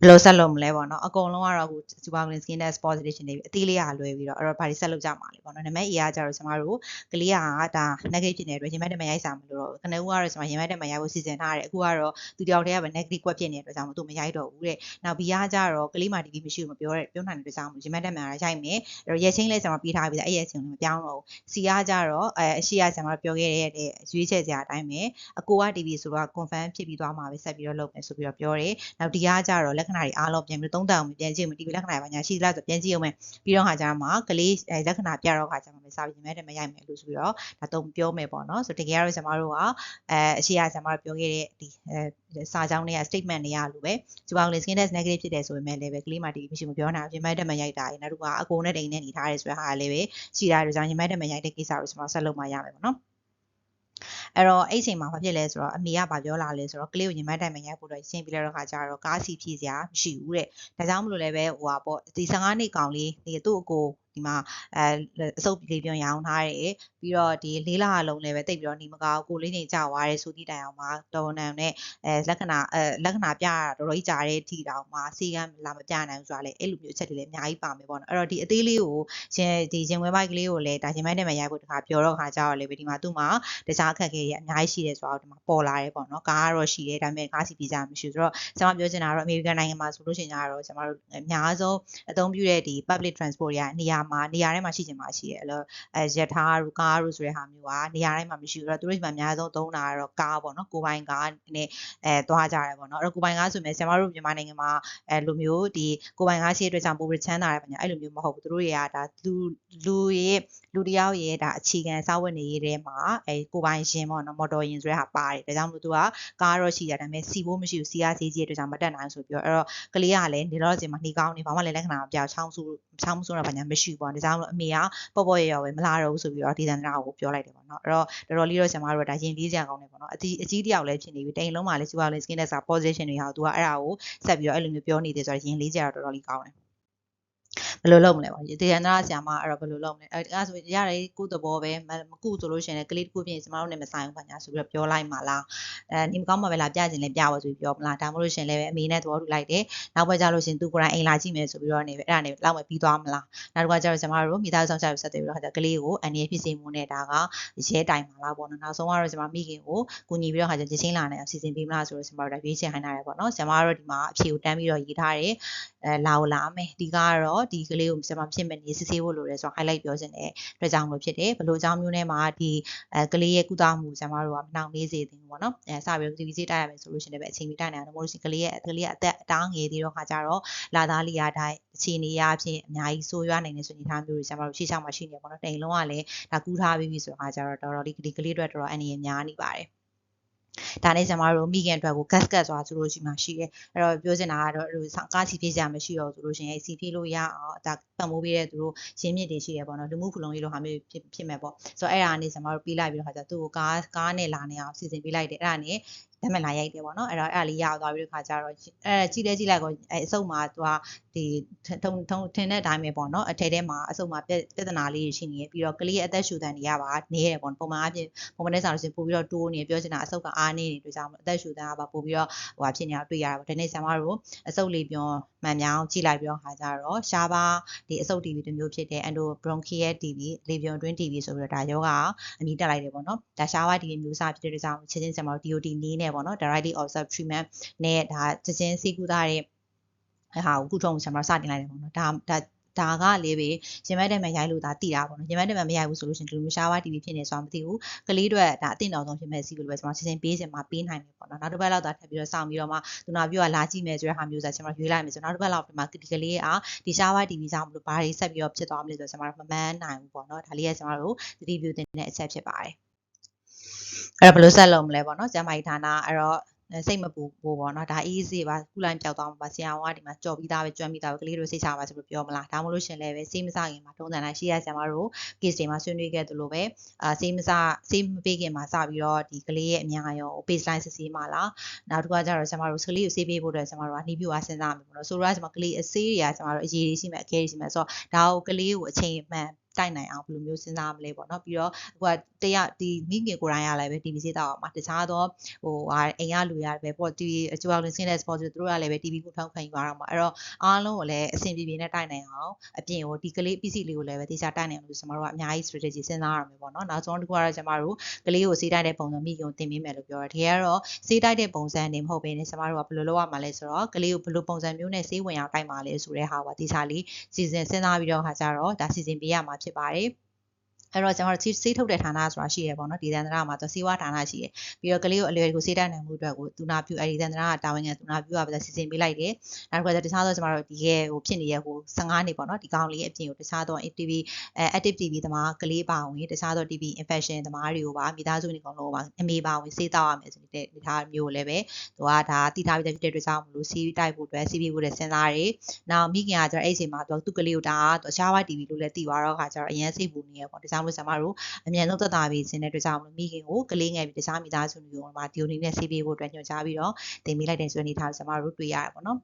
ဘယ်လိုဆက်လုပ်မလဲပေါ့နော်အကုန်လုံးကတော့အခု super clean skin test positive နေပြီအသေးလေးကလွယ်ပြီးတော့အဲ့တော့ဘာတွေဆက်လုပ်ကြမှာလဲပေါ့နော်နံပါတ် A ကကြတော့ကျမတို့ကလေးကဒါ negative ဖြစ်နေတဲ့အတွက်ရင်မက်တက်မရိုက်စာမလို့တော့ခဏဦးကတော့ကျမရင်မက်တက်မရိုက်ဖို့စီစဉ်ထားတယ်အခုကတော့သူတယောက်တည်းကပဲ negative ကွက်ဖြစ်နေတဲ့အတွက်ကြောင့်မသူမရိုက်တော့ဘူးတဲ့နောက် B ကကြတော့ကလေးမှဒီဒီမရှိဘူးမပြောရဲပြောနိုင်တဲ့အတွက်ကြောင့်ရင်မက်တက်မရိုက်မယ်အဲ့တော့ရက်ချင်းလဲကျမပြီးထားပြီးသားအဲ့ရက်ချင်းလည်းမပြောင်းတော့ဘူး C ကကြတော့အဲအရှိကကျမပြောခဲ့တဲ့ရွေးချက်ကြအတိုင်းပဲအကိုက TV ဆိုတော့ confirm ဖြစ်ပြီးသွားမှာပဲဆက်ပြီးတော့လုပ်မယ်ဆိုပြီးတော့ပြောတယ်နောက်ဒီကကြတော့လက္ခဏာတွေအားလုံးပြန်ပြီးသုံးတန်အောင်ပြန်ကြည့်မယ် TV လက္ခဏာတွေပါညာရှိသလားဆိုပြန်ကြည့်အောင်မယ်ပြီးတော့ခါကျမှကလေးလက္ခဏာပြတော့ခါကျမှစာပြင်မဲ့တယ်မရိုက်မယ်လို့ဆိုပြီးတော့ဒါတုံပြောမယ်ပေါ့နော်ဆိုတကယ်ကတော့ကျမတို့ကအဲအရှိကကျမတို့ပြောခဲ့တဲ့ဒီအဲစာကြောင်းတွေက statement တွေရလို့ပဲကျမတို့လေ skin test negative ဖြစ်တယ်ဆိုပေမဲ့လည်းပဲကလေးမှ TV မရှိမပြောနိုင်ပြင်မဲ့တယ်မရိုက်တာရေနောက်တစ်ခုကအကိုနဲ့တိန်နဲ့နေထားရဲဆိုတဲ့ဟာလည်းပဲရှိတာတို့ကြောင့်ပြင်မဲ့တယ်မရိုက်တဲ့ကိစ္စကိုကျမဆက်လုပ်မှရမယ်ပေါ့နော် အဲ့တော့အဲ့ချိန်မှာဘာဖြစ်လဲဆိုတော့အမေကဘာပြောလာလဲဆိုတော့ကလေးကိုညီမတိုင်မရိုက်ဖို့တော့ရှင်းပြလိုက်တော့ခါကျတော့ကားစီဖြည့်စရာမရှိဘူးတဲ့ဒါကြောင့်မလို့လည်းပဲဟိုပါပေါ့ဒီ15နှစ်ကောင်လေးဒီသူ့အကို ဒီမှာအဲအစုပ်ပြေပြောင်းရောင်းထားတယ်ပြီးတော့ဒီလေးလာလုံးလည်းပဲတိတ်ပြီးတော့နေမကောက်ကိုလေးနေကြွားတယ်ဆိုသည့်တိုင်အောင်မှာတော်နံနဲ့အဲလက္ခဏာအဲလက္ခဏာပြတာတော်တော်ကြီးကြာတဲ့ထိတောင်မှာစီကံလာမပြနိုင်ဘူးဆိုတာလေအဲ့လိုမျိုးအချက်တွေလည်းအများကြီးပါမယ်ပေါ့နော်အဲ့တော့ဒီအသေးလေးကိုရှင်ဒီရင်ဝဲဘိုက်ကလေးကိုလည်းဒါရင်မိုက်နဲ့မရိုက်ဖို့တခါပြောတော့ခါကြတော့လေဒီမှာသူ့မှာတခြားအခက်အခဲတွေအများကြီးရှိတယ်ဆိုတော့ဒီမှာပေါ်လာတယ်ပေါ့နော်ကားကတော့ရှိတယ်ဒါပေမဲ့ကားစီပြေးကြမရှိဆိုတော့ကျွန်မပြောချင်တာကတော့အမေရိကန်နိုင်ငံမှာဆိုလို့ရှိရင်ကတော့ကျွန်တော်တို့အများဆုံးအသုံးပြုတဲ့ဒီ public transport တွေကနေရာမှာနေရာတိုင်းမှာရှိချင်မှာရှိတယ်အဲ့လိုအဲရထားတို့ကားတို့ဆိုတဲ့ဟာမျိုးကနေရာတိုင်းမှာမရှိဘူးအဲ့တော့သူတို့ဒီမှာအများဆုံးသုံးတာကတော့ကားပေါ့နော်ကိုပိုင်ကားနဲ့အဲသွားကြတယ်ပေါ့နော်အဲ့တော့ကိုပိုင်ကားဆိုရင်ကျွန်တော်တို့မြန်မာနိုင်ငံမှာအဲလိုမျိုးဒီကိုပိုင်ကားရှိတဲ့အတွက်ကြောင့်ပိုပြီးချမ်းသာတယ်ပေါ့ညာအဲ့လိုမျိုးမဟုတ်ဘူးသူတို့တွေကဒါလူလူရဲ့လူတယောက်ရဲ့ဒါအခြေခံစာဝတ်နေရေးထဲမှာအဲကိုပိုင်ရှင်ပေါ့နော်မော်တော်ယာဉ်ဆိုတဲ့ဟာပါတယ်ဒါကြောင့်မလို့သူကကားတော့ရှိတယ်ဒါပေမဲ့စီဖို့မရှိဘူးစီအားစီးကြီးအတွက်ကြောင့်မတက်နိုင်ဆိုပြီးတော့အဲ့တော့ကလေးကလည်းနေတော့စင်မှာနှီးကောင်းနေဘာမှလည်းလက္ခဏာမပြချောင်းဆူ ချောင်းဆူတော့ဘာညာမရှိဘူးပေါ့ဒါကြောင့်မလို့အမေကပေါ့ပေါ့ရရပဲမလာတော့ဘူးဆိုပြီးတော့ဒီသန္တရာကိုပြောလိုက်တယ်ပေါ့နော်အဲ့တော့တော်တော်လေးတော့ကျွန်မတို့ကဒါရင်လေးစရာကောင်းတယ်ပေါ့နော်အကြီးအကြီးတယောက်လည်းဖြစ်နေပြီတိမ်လုံးမှာလည်းစီပါလေး skin နဲ့စာ position တွေဟာသူကအဲ့ဒါကိုဆက်ပြီးတော့အဲ့လိုမျိုးပြောနေတယ်ဆိုတော့ရင်လေးစရာတော့တော်တော်လေးကောင်းတယ် ဘယ်လိုလုပ်မလဲပေါ့ဒီရန်နာဆရာမအဲ့တော့ဘယ်လိုလုပ်မလဲအဲ့ဒါဆိုရတယ်ကုသဘောပဲမကုဆိုလို့ရှိရင်လည်းကလေးတစ်ခုပြင်ကျမတို့နဲ့မဆိုင်ဘူးပါညာဆိုပြီးတော့ပြောလိုက်မှလားအဲနေမကောင်းမှပဲလားပြချင်လဲပြပါဆိုပြီးပြောမလားဒါမှမဟုတ်ရှင်လည်းပဲအမေနဲ့သဘောတူလိုက်တယ်နောက်ဘက်ကျလို့ရှင်သူကိုယ်တိုင်အိမ်လာကြည့်မယ်ဆိုပြီးတော့နေပဲအဲ့ဒါနေလောက်မှပြီးသွားမလားနောက်တစ်ခါကျတော့ကျမတို့မိသားစုဆောင်ချက်ဆက်သွယ်ပြီးတော့ကလေးကိုအန်ရဖြစ်စေမှုနဲ့ဒါကရဲတိုင်မှာလားပေါ့နော်နောက်ဆုံးကတော့ကျမမိခင်ကိုကူညီပြီးတော့ခါကျချင်းချင်းလာနေအောင်စီစဉ်ပေးမလားဆိုတော့ကျမတို့ဒါရွေးချယ်ခိုင်းထားတယ်ပေါ့နော်ကျမတို့ဒီမှာအဖြေကိုတန်းပြီးတော့ရေးထားတယ်အဲလာကိုလာမယ်ဒီကတော့ဒီကလေးကိုကျမဖြစ်မနေစစ်ဆေးဖို့လိုတယ်ဆိုတော့ highlight ပြောချင်တဲ့အတွက်ကြောင့်လို့ဖြစ်တယ်ဘလို့အကြောင်းမျိုးနဲ့မှာဒီအဲကလေးရဲ့ကုသမှုကျမတို့ကမနှောင့်နှေးစေသင့်ဘူးပေါ့နော်အဲစပြီးတော့ TV တိုက်ရမယ်ဆိုလို့ရှိရင်လည်းအချိန်မီတိုက်နိုင်အောင်လို့ရှိရင်ကလေးရဲ့ကလေးရဲ့အသက်အတားငယ်သေးတော့ခါကြတော့လာသားလီယာတိုင်းအခြေအနေအရအဖြစ်အများကြီးဆိုးရွားနိုင်တဲ့ဆိုရင်ထားမျိုးတွေကျမတို့ရှေ့ချောင်းမှာရှိနေပေါ့နော်တိမ်လုံးကလည်းဒါကူးထားပြီးပြီဆိုတော့ခါကြတော့တော်တော်လေးဒီကလေးအတွက်တော်တော်အန္တရာယ်များနေပါတယ် ဒါနဲ့ကျမတို့မိခင်အတွက်ကို gasket ဆိုတာဆိုလို့ရှိမှရှိတယ်အဲ့တော့ပြောချင်တာကတော့ဟိုကားစီပြေးကြမရှိတော့ဆိုလို့ရှိရင်စီပြေးလို့ရအောင်ဒါပတ်မိုးပေးတဲ့သူတို့ရင်းမြစ်တွေရှိရပေါ့နော်လူမှုဖူလုံရေးလိုဟာမျိုးဖြစ်ဖြစ်မဲ့ပေါ့ဆိုတော့အဲ့ဒါနဲ့ကျမတို့ပြီးလိုက်ပြီးတော့ခါကျသူ့ကိုကားကားနဲ့လာနေအောင်စီစဉ်ပေးလိုက်တယ်အဲ့ဒါနဲ့ဓာတ်မလာရိုက်တယ်ပေါ့နော်အဲ့တော့အဲ့ဒါလေးရသွားပြီးတော့ခါကျတော့အဲကြည့်လဲကြည့်လိုက်ကိုအဲအစုပ်မှာသူကဒီထုံထုံထင်တဲ့အတိုင်းပဲပေါ့နော်အထက်ထဲမှာအစုပ်မှာပြဿနာလေးတွေရှိနေရပြီးတော့ကလေးရဲ့အသက်ရှူတန်တွေရပါနေရတယ်ပေါ့ပုံမှန်အပြင်ပုံမှန်နဲ့ဆောင်လို့ရှိရင်ပို့ပြီးတော့တိုးနေပြောချင်တာအစုပ်ကအားနေနေတွေ့ကြမှာအသက်ရှူတန်ကပါပို့ပြီးတော့ဟိုဟာဖြစ်နေတာတွေ့ရတာပေါ့ဒီနေ့ဆရာမတို့အစုပ်လေးပြောမှန်မြောင်းကြည့်လိုက်ပြီးတော့ခါကျတော့ရှားပါဒီအစုပ် TB တစ်မျိုးဖြစ်တဲ့ endobronchial TB လေပြွန်တွင်း TB ဆိုပြီးတော့ဒါယောဂအမည်တက်လိုက်တယ်ပေါ့နော်ဒါရှားပါ TB မျိုးစားဖြစ်တဲ့ကြောင့်ချက်ချင်းဆရာမတို့ DOT နည်းနဲ့ပေါ့နော် directly observe treatment နဲ့ဒါချက်ချင်းစိတ်ကူးသားတဲ့ဟာကိုကုထုံးဆရာမစတင်လိုက်တယ်ပေါ့နော်ဒါဒါဒါကလေးပဲရင်မက်တက်မဲ့ရိုက်လို့ဒါတိတာပေါ့နော်ရင်မက်တက်မဲ့မရိုက်ဘူးဆိုလို့ရှိရင်ဒီလိုရှားဝါ TV ဖြစ်နေဆိုတာမသိဘူးကလေးတွေဒါအသင့်တော်ဆုံးဖြစ်မဲ့စီကိုလိုပဲကျွန်တော်ချင်းချင်းပေးစင်မှာပေးနိုင်မယ်ပေါ့နော်နောက်တစ်ပတ်လောက်သာထပ်ပြီးတော့စောင့်ပြီးတော့မှသူနာပြောကလာကြည့်မယ်ဆိုတဲ့ဟာမျိုးဆိုကျွန်တော်ရွေးလိုက်မယ်ဆိုနောက်တစ်ပတ်လောက်ဒီမှာဒီကလေးကဒီရှားဝါ TV ကြောင့်မလို့ဘာတွေဆက်ပြီးတော့ဖြစ်သွားမလဲဆိုတော့ကျွန်တော်မမှန်းနိုင်ဘူးပေါ့နော်ဒါလေးကကျွန်တော်တို့သတိပြုတင်တဲ့အချက်ဖြစ်ပါတယ် အဲ့တော့ဘယ်လိုဆက်လုပ်မလဲပေါ့နော်ကျမကြီးဌာနအဲ့တော့စိတ်မပူဘူးပေါ့နော်ဒါ easy ပါကုလိုင်းပျောက်သွားမှာပါဆရာဝန်ကဒီမှာကြော်ပြီးသားပဲကြွမ်းပြီးသားပဲကလေးတို့စိတ်ချပါဆိုလို့ပြောမလားဒါမှမဟုတ်ရှင်လည်းပဲစေးမစခင်မှာထုံးစံတိုင်းရှိရဆရာမတို့ case တွေမှာဆွေးနွေးခဲ့သလိုပဲအာစေးမစစေးမပေးခင်မှာစပြီးတော့ဒီကလေးရဲ့အများရော baseline စစ်ဆေးမှာလားနောက်တစ်ခါကျတော့ဆရာမတို့ကလေးကိုစေးပေးဖို့အတွက်ဆရာမတို့ကနှီးပြူအားစဉ်းစားမယ်ပေါ့နော်ဆိုတော့ဆရာမကလေးအစေးတွေကဆရာမတို့အရေးကြီးရှိမယ်အကဲကြီးရှိမယ်ဆိုတော့ဒါကိုကလေးကိုအချိန်မှန် တိုက်နိုင်အောင်ဘယ်လိုမျိုးစဉ်းစားမလဲပေါ့နော်ပြီးတော့ဟိုကတရဒီမိခင်ကိုယ်တိုင်ရလည်းပဲ TV စေးတော့မှာတခြားသောဟိုဟာအိမ်ကလူရပဲပေါ့ TV အကျိုးအောင်လင်းစင်းတဲ့ sport တွေသူတို့ကလည်းပဲ TV ကိုထောက်ခံယူရတော့မှာအဲ့တော့အားလုံးကိုလည်းအဆင်ပြေပြေနဲ့တိုက်နိုင်အောင်အပြင်ကိုဒီကလေး PC လေးကိုလည်းပဲတေချာတိုက်နိုင်အောင်လို့ကျွန်တော်တို့ကအများကြီး strategy စဉ်းစားရမယ်ပေါ့နော်နောက်ဆုံးတစ်ခုကတော့ကျွန်တော်တို့ကလေးကိုစေးတိုက်တဲ့ပုံစံမိခင်ကိုသင်ပေးမယ်လို့ပြောတယ်ဒီကတော့စေးတိုက်တဲ့ပုံစံနေမဟုတ်ဘဲနဲ့ကျွန်တော်တို့ကဘယ်လိုလုပ်ရမှာလဲဆိုတော့ကလေးကိုဘယ်လိုပုံစံမျိုးနဲ့စေးဝင်အောင်တိုက်မှာလဲဆိုတဲ့ဟာကတေချာလေးစီစဉ်စဉ်းစားပြီးတော့ခါကြတော့ဒါစီစဉ်ပေးရမှာဖြစ်ပါတယ် အဲ့တော့ကျွန်တော်တို့ဆေးထုတ်တဲ့ဌာနဆိုတာရှိရပေါ့နော်ဒီသန္တရမှာသူဆေးဝါးဌာနရှိရပြီးတော့ကလေးကိုအလွယ်ကိုဆေးတတ်နိုင်မှုအတွက်ကိုသူနာပြုအဲ့ဒီသန္တရကတာဝန်ခံသူနာပြုရပါစီစဉ်ပေးလိုက်တယ်နောက်တစ်ခါကျတခြားသောကျွန်တော်တို့ဒီရဲ့ဟိုဖြစ်နေတဲ့ဟို15နှစ်ပေါ့နော်ဒီကောင်လေးအပြင်ကိုတခြားသော active အဲ active TB သမားကလေးပါဝင်တခြားသော TB infection သမားတွေကိုပါမိသားစုတွေကောင်လုံးပါအမေပါဝင်ဆေးတောက်ရမယ်ဆိုတဲ့ဒီထားမျိုးလည်းပဲသူကဒါတိထားပြီးတဲ့ဖြစ်တဲ့အတွက်ကြောင့်မလို့ဆေးတိုက်ဖို့အတွက်ဆေးပြဖို့တဲ့စဉ်းစားတယ်နောက်မိခင်ကကျတော့အဲ့ဒီအချိန်မှာသူကသူ့ကလေးကိုဒါကရှားဝါ TB လို့လည်းသိသွားတော့ခါကျတော့အရင်စိတ်ပူနေရပေါ့ဒါကြောင့်မို့ဆရာမတို့အမြန်ဆုံးသက်သာပြီးခြင်းတဲ့အတွက်ကြောင့်မလို့မိခင်ကိုကလေးငယ်ပြီးတခြားမိသားစုတွေကိုမှဒီလိုနေနဲ့ဆေးပေးဖို့အတွက်ညွှန်ကြားပြီးတော့တင်ပေးလိုက်တဲ့ဆိုတဲ့အနေထားကိုကျွန်တော်တို့တွေ့ရတယ်ပေါ့နော်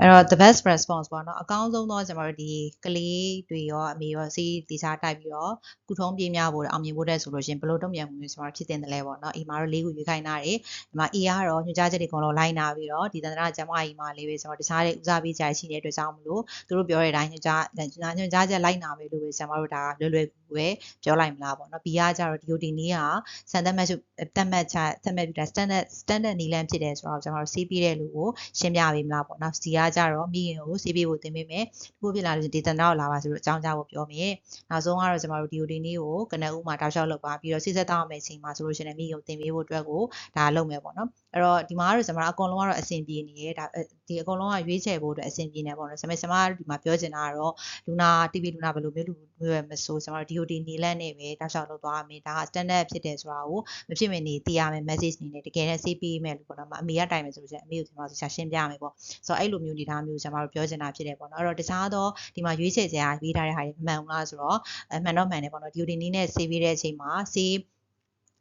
အဲ့တော့ the best response ပေါ့နော်အကောင်းဆုံးသောကျွန်တော်တို့ဒီကလေးတွေရောအမေရောစီးတီချာတိုက်ပြီးတော့ကုထုံးပြေးများဖို့အောင်မြင်ဖို့တဲ့ဆိုလို့ရှင်ဘလို့တုံ့ပြန်မှုမျိုးကျွန်တော်ဖြစ်တင်တယ်လဲပေါ့နော်အိမ်မှာတော့လေးခုရွေးခိုင်းတာတွေဒီမှာ A ကတော့ညွှန်ကြားချက်တွေအကုန်လုံးလိုက်နာပြီးတော့ဒီတန္တရာကျမကြီးမှာလေးပဲကျွန်တော်တခြားတဲ့ဦးစားပေးကြရှိနေတဲ့အတွက်ကြောင့်မလို့သူတို့ပြောတဲ့အတိုင်းညွှန်ကြားညွှန်ကြားချက်လိုက်နာမယ်လို့ပဲကျွန်တော်တို့ဒါလွယ်လွယ်ပဲပြောလိုက်မလားပေါ့နော် B ကကျတော့ဒီ OT နည်းဟာစံသက်မှတ်တတ်မှတ်ချတတ်မှတ်ပြီးတာ standard standard နည်းလမ်းဖြစ်တယ်ဆိုတော့ကျွန်တော်တို့စီးပြီးတဲ့လူကိုရှင်းပြပေးမလားပေါ့နော် C ကကျတော့မိခင်ကိုစီးပြီးဖို့သင်ပေးမယ်ဒီကိုဖြစ်လာလို့ဒေသနာကိုလာပါဆိုတော့အကြောင်းကြားဖို့ပြောမယ်နောက်ဆုံးကတော့ကျွန်တော်တို့ဒီ OT နည်းကိုကနဦးမှာတောက်လျှောက်လုပ်ပါပြီးတော့စိစက်တောင်းမယ့်အချိန်မှာဆိုလို့ရှိရင်မိခင်ကိုသင်ပေးဖို့အတွက်ကိုဒါလုပ်မယ်ပေါ့နော်အဲ့တော့ဒီမှာကတော့ကျွန်တော်အကုန်လုံးကတော့အဆင်ပြေနေရဲဒါဒီအကုန်လုံးကရွေးချယ်ဖို့အတွက်အဆင်ပြေနေပေါ့နော်ဒါပေမဲ့ကျွန်မဒီမှာပြောချင်တာကတော့လူနာ TV လူနာဘယ်လိုမျိုးလူမျိုးမဆိုကျွန်တော် DOD နီလန့်နဲ့ပဲတောက်လျှောက်လုပ်သွားရမယ်ဒါက standard ဖြစ်တယ်ဆိုတာကိုမဖြစ်မနေသိရမယ် message အနေနဲ့တကယ်နဲ့ save ပေးမယ်လို့ပေါ့နော်အမေကတိုင်မယ်ဆိုလို့ရှိရင်အမေကိုကျွန်တော်ရှာရှင်းပြမယ်ပေါ့ဆိုတော့အဲ့လိုမျိုးဒီထားမျိုးကျွန်တော်တို့ပြောချင်တာဖြစ်တယ်ပေါ့နော်အဲ့တော့တခြားသောဒီမှာရွေးချယ်စရာရေးထားတဲ့ဟာတွေမှန်ဘူးလားဆိုတော့အမှန်တော့မှန်တယ်ပေါ့နော် DOD နီနဲ့ save ပေးတဲ့အချိန်မှာ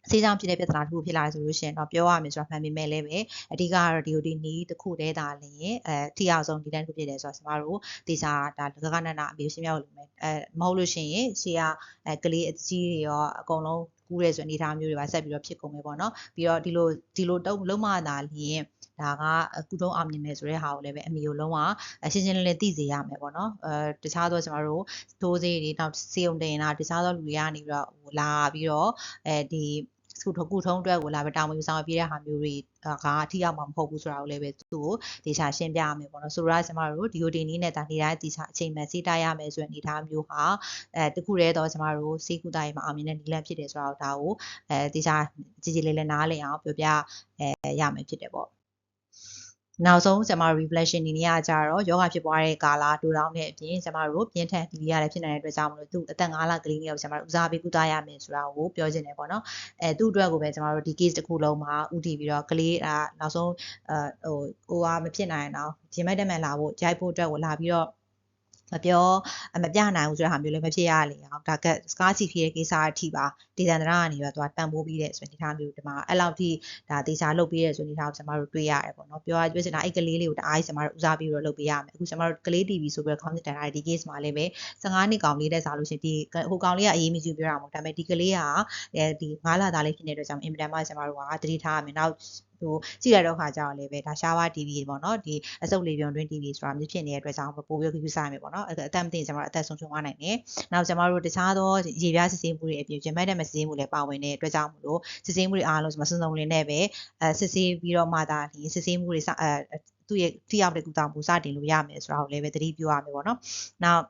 save ဆေးကြောင့်ဖြစ်တဲ့ပြဿနာတစ်ခုဖြစ်လာဆိုလို့ရှိရင်တော့ပြောရမယ်ဆိုတာမှန်ပေမဲ့လည်းပဲအဓိကကတော့ DOD နီးတစ်ခုတည်းသာလျင်အဲထိအောင်ဆုံးဒီတိုင်းတစ်ခုဖြစ်တယ်ဆိုတော့ကျမတို့တေချာဒါလကကနနာအပြေရှင်းပြလို့မယ်အဲမဟုတ်လို့ရှိရင်ရှေ့ကအဲကလေးအကြီးတွေရောအကုန်လုံးကူးရဲဆိုအနေထားမျိုးတွေပါဆက်ပြီးတော့ဖြစ်ကုန်မယ်ပေါ့နော်ပြီးတော့ဒီလိုဒီလိုတုံးလုံးမသာလျင်ဒါကကုထုံးအောင်မြင်မယ်ဆိုတဲ့ဟာကိုလည်းပဲအမီကိုလုံးဝရှင်းရှင်းလင်းလင်းသိစေရမယ်ပေါ့နော်အဲတခြားသောကျမတို့ဒိုးစေးတွေနောက်စေုံတင်တာတခြားသောလူတွေကနေပြီးတော့လာပြီးတော့အဲဒီ ခုထုခုထုံးအတွက်ကိုလာပဲတောင်းပြီးဆောင်ပြတဲ့ဟာမျိုးတွေကအထီးရောက်မှာမဟုတ်ဘူးဆိုတာကိုလည်းပဲသူ့ကိုဒေချာရှင်းပြရမယ်ပေါ့နော်ဆိုတော့ကျွန်တော်တို့ဒီ OD နည်းနဲ့ဒါနေတိုင်းဒေချာအချိန်မှန်စေးတိုက်ရမယ်ဆိုတဲ့အနေအထားမျိုးဟာအဲတခုတည်းတော့ကျွန်တော်တို့စေးကူတာရေးမှာအောင်မြင်တဲ့နည်းလမ်းဖြစ်တယ်ဆိုတော့ဒါကိုအဲဒေချာကြည်ကြည်လေးလေးနားလည်အောင်ပြောပြအဲရမယ်ဖြစ်တယ်ပေါ့ နောက်ဆုံးကျွန်မတို့ reflection နေနေရကြတော့ယောဂဖြစ်ပွားတဲ့ကာလဒူတောင်းတဲ့အပြင်ကျွန်မတို့ပြင်းထန် TB ရတယ်ဖြစ်နိုင်တဲ့အတွက်ကြောင့်မလို့သူအသက်9လကလေးလေးကိုကျွန်မတို့ဦးစားပေးကုသရမယ်ဆိုတာကိုပြောချင်တယ်ပေါ့နော်အဲသူ့အတွက်ကိုပဲကျွန်မတို့ဒီ case တစ်ခုလုံးမှာဥတည်ပြီးတော့ကလေးအာနောက်ဆုံးအဲဟိုကိုကမဖြစ်နိုင်အောင်ပြင်မဲ့တက်မဲ့လာဖို့ဂျိုက်ဖို့အတွက်ကိုလာပြီးတော့ မပြောအမပြနိုင်ဘူးဆိုတဲ့ဟာမျိုးလည်းမဖြစ်ရလေအောင်ဒါကစကားစီဖြစ်တဲ့ကိစ္စအထိပါဒေသန္တရကနေပြီးတော့သူကတန်ဖိုးပြီးတဲ့ဆိုတဲ့အနေအထားမျိုးဒီမှာအဲ့လောက်ထိဒါတေချာလုပ်ပြီးတဲ့ဆိုတဲ့အနေအထားကိုကျွန်တော်တို့တွေ့ရတယ်ပေါ့နော်ပြောရပြောချင်တာအဲ့ကလေးလေးကိုတအားကြီးကျွန်တော်တို့ဦးစားပြီးတော့လုပ်ပေးရမယ်အခုကျွန်တော်တို့ကလေး TV ဆိုပြီးတော့ comment တင်ထားတဲ့ဒီ case မှာလည်းပဲ15နှစ်ကောင်လေးတဲ့စားလို့ရှိရင်ဒီဟိုကောင်လေးကအရေးမကြီးပြောတာမဟုတ်ဒါပေမဲ့ဒီကလေးကအဲဒီ9လသားလေးဖြစ်နေတဲ့အတွက်ကြောင့်အင်မတန်မှကျွန်တော်တို့ကတတိထားရမယ်နောက် ဟိုကြည့်ရတော့ခါကြတော့လည်းပဲဒါရှားဝါ TV ပေါ့နော်ဒီအစုပ်လေးပြုံတွင်း TV ဆိုတာမျိုးဖြစ်နေတဲ့အတွက်ကြောင့်ပို့ပြီး view ဆိုင်မယ်ပေါ့နော်အသက်မသိကျွန်တော်တို့အသက်ဆုံးရှုံးသွားနိုင်တယ်နောက်ကျွန်တော်တို့တခြားသောရေပြားစစ်ဆေးမှုတွေအပြင်ပြင်မဲ့တဲ့မစစ်ဆေးမှုလည်းပါဝင်တဲ့အတွက်ကြောင့်မလို့စစ်ဆေးမှုတွေအားလုံးကျွန်တော်စုံစုံလင်နဲ့ပဲအဲစစ်ဆေးပြီးတော့မှသာဒီစစ်ဆေးမှုတွေအဲသူ့ရဲ့ထိရောက်တဲ့ကုသမှုစတင်လို့ရမယ်ဆိုတာကိုလည်းပဲသတိပြုရမယ်ပေါ့နော်နောက်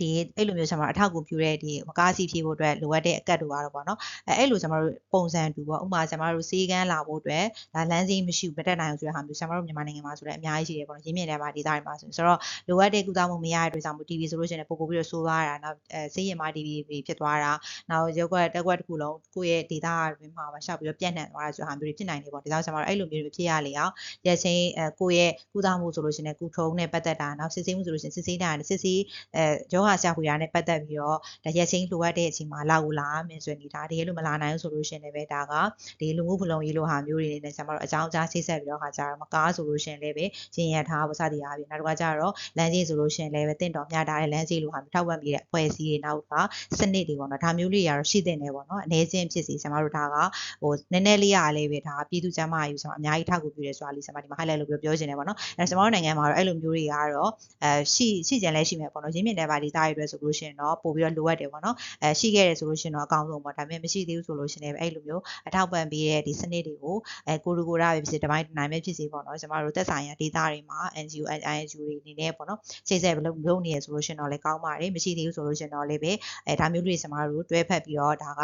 ဒီအဲ့လိုမျိုးကျွန်တော်အထောက်အကူပြုတဲ့ဒီမကားစီဖြည့်ဖို့အတွက်လိုအပ်တဲ့အကတ်တို့ပါတော့ပေါ့နော်အဲအဲ့လိုကျွန်တော်တို့ပုံစံတူပေါ့ဥပမာကျွန်တော်တို့စေးကန်းလာဖို့အတွက်ဒါလမ်းစင်းမရှိဘူးမတက်နိုင်ဘူးဆိုတဲ့ဟာမျိုးကျွန်တော်တို့မြန်မာနိုင်ငံမှာဆိုလည်းအများကြီးရှိတယ်ပေါ့နော်ရင်းမြစ်ထဲမှာဒေသတွေမှာဆိုဆိုတော့လိုအပ်တဲ့ကုသမှုမရတဲ့အတွက်ကြောင့်မို့ TV ဆိုလို့ရှိရင်ပို့ပို့ပြီးတော့ဆိုးသွားတာနောက်အဲစေးရင်မ TV ဖြစ်သွားတာနောက်ရုပ်ကွက်တက်ကွက်တစ်ခုလုံးကိုယ့်ရဲ့ဒေသအတွင်းမှာပါရှောက်ပြီးတော့ပြန့်နှံ့သွားတာဆိုတဲ့ဟာမျိုးတွေဖြစ်နိုင်တယ်ပေါ့ဒါကြောင့်ကျွန်တော်တို့အဲ့လိုမျိုးတွေဖြစ်ရလေအောင်ရက်ချင်းအဲကိုယ့်ရဲ့ကုသမှုဆိုလို့ရှိရင်ကုထုံးနဲ့ပတ်သက်တာနောက်စစ်ဆေးမှုဆိုလို့ရှိရင်စစ်ဆေးတာနဲ့စစ်ဆေးအဲယောဂဆရာခွေရနဲ့ပတ်သက်ပြီးတော့ဒါရက်ချင်းလိုအပ်တဲ့အချိန်မှာလာကိုလာမယ်ဆိုရင်ဒီဒါတကယ်လို့မလာနိုင်ဘူးဆိုလို့ရှိရင်လည်းပဲဒါကဒီလူမှုဖလုံရေးလိုဟာမျိုးတွေနဲ့ကျွန်တော်တို့အကြောင်းကြားချိတ်ဆက်ပြီးတော့ခါကြတော့မကားဆိုလို့ရှိရင်လည်းပဲရင်ရထားပါစသည်အားဖြင့်နောက်တစ်ခါကျတော့လမ်းကြီးဆိုလို့ရှိရင်လည်းပဲတင့်တော်မျှတာတဲ့လမ်းကြီးလိုဟာမျိုးထောက်ပံ့ပြီးတဲ့အဖွဲ့အစည်းတွေနောက်ကစနစ်တွေပေါ့နော်ဒါမျိုးလေးတွေကတော့ရှိတဲ့နေပေါ့နော်အနေချင်းဖြစ်စီကျွန်တော်တို့ဒါကဟိုနည်းနည်းလေးရလေးပဲဒါပြည်သူ့ကျန်းမာရေးကျွန်တော်အများကြီးထောက်ကူပြုတယ်ဆိုတာလေးကျွန်တော်ဒီမှာ highlight လုပ်ပြီးပြောချင်တယ်ပေါ့နော်အဲကျွန်တော်တို့နိုင်ငံမှာတော့အဲ့လိုမျိုးတွေကတော့အဲရှိရှိကြလဲရှိမယ်ပေါ့နော်ရင်းမြစ်တဲ့ပါဒေသတွေအတွက်ဆိုလို့ရှိရင်တော့ပို့ပြီးတော့လိုအပ်တယ်ပေါ့နော်အဲရှိခဲ့တယ်ဆိုလို့ရှိရင်တော့အကောင်းဆုံးပေါ့ဒါပေမဲ့မရှိသေးဘူးဆိုလို့ရှိရင်လည်းအဲ့လိုမျိုးအထောက်ပံ့ပေးတဲ့ဒီစနစ်တွေကိုအဲကိုရီကိုရာပဲဖြစ်စေတပိုင်းနိုင်ပဲဖြစ်စေပေါ့နော်ကျွန်တော်တို့သက်ဆိုင်ရာဒေသတွေမှာ NGO INGO တွေအနေနဲ့ပေါ့နော်ချိန်ဆက်လုပ်လုပ်နေရဆိုလို့ရှိရင်တော့လည်းကောင်းပါတယ်မရှိသေးဘူးဆိုလို့ရှိရင်တော့လည်းပဲအဲဒါမျိုးတွေကျွန်တော်တို့တွဲဖက်ပြီးတော့ဒါက